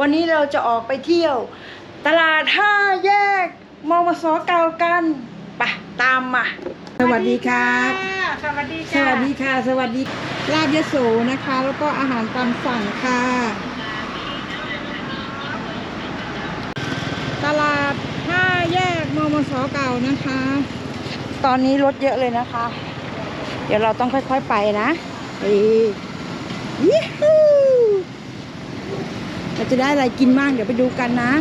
วันนี้เราจะออกไปเที่ยว ตลาดห้าแยกมมสเก่ากันไปตามมา สวัสดีครับสวัสดีสค่ะวัสดีค่ะ สวัสดีลาบยโสนะคะ แล้วก็อาหารตามสั่งค่ะ ตลาดห้าแยกมมสเก่านะคะ ตอนนี้รถเยอะเลยนะคะ เดี๋ยวเราต้องค่อยๆไปนะเฮ้ยยี่ฮู เราจะได้อะไรกินบ้างเดี๋ยวไปดูกันนะ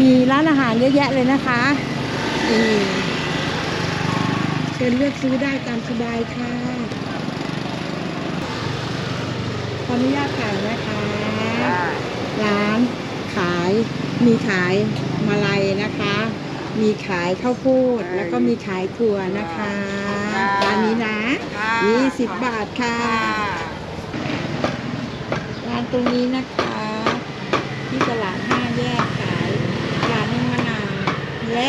มีร้านอาหารเยอะแยะเลยนะคะนี่เชิญเลือกซื้อได้ตามสบายค่ะขออนุญาตถ่ายนะคะ ร้านขายมีขายมาลัยนะคะ มีขายข้าวโพดแล้วก็มีขายถั่วนะคะร้านนี้นะ20บาทค่ะร้านตรงนี้นะคะ ที่ตลาดห้าแยกขายยานึ่งมะนาวและ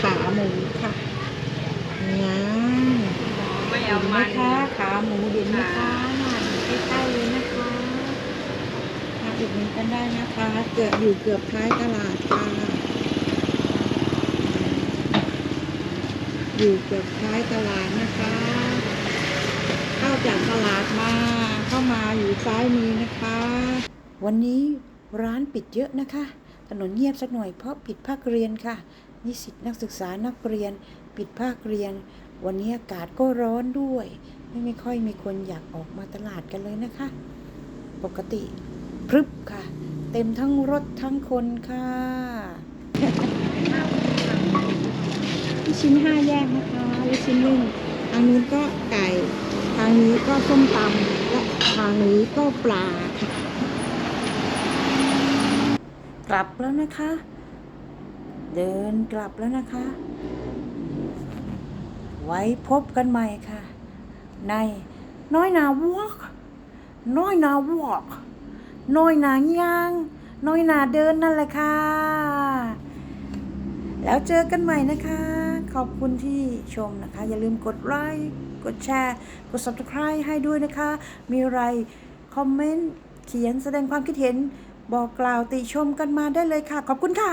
ขาหมูค่ะนะไม่เห็เอานไหมมันคะขาหมูเห็นไหมคะใกล้ๆเลยนะคะมาอุดหนุนกันได้นะคะ เกิดอยู่เกือบท้ายตลาดค่ะอยู่เกือบท้ายตลาดนะคะ เข้าจากตลาดมาเข้ามาอยู่ซ้ายมือนะคะ วันนี้ร้านปิดเยอะนะคะ ถนนเงียบสักหน่อยเพราะปิดภาคเรียนค่ะ นิสิตนักศึกษานักเรียน ปิดภาคเรียน วันนี้อากาศก็ร้อนด้วย ไม่ไม่ค่อยมีคนอยากออกมาตลาดกันเลยนะคะ ปกติพรึบค่ะ เต็มทั้งรถทั้งคนค่ะลูกชิ้นห้าแยกนะคะลูกชิ้นหนึ่งทางนู้นก็ไก่ ทางนี้ก็ส้มตำและทางนี้ก็ปลาค่ะ กลับแล้วนะคะ เดินกลับแล้วนะคะ ไว้พบกันใหม่ค่ะ ในน้อยนาวอกน้อยนาวอกน้อยนาย่าง น้อยนาเดินนั่นแหละค่ะ แล้วเจอกันใหม่นะคะ ขอบคุณที่ชมนะคะ อย่าลืมกดไลค์กดแชร์ กด subscribe ให้ด้วยนะคะ มีอะไร คอมเมนต์ เขียนแสดงความคิดเห็น บอกกล่าวติชมกันมาได้เลยค่ะ ขอบคุณค่ะ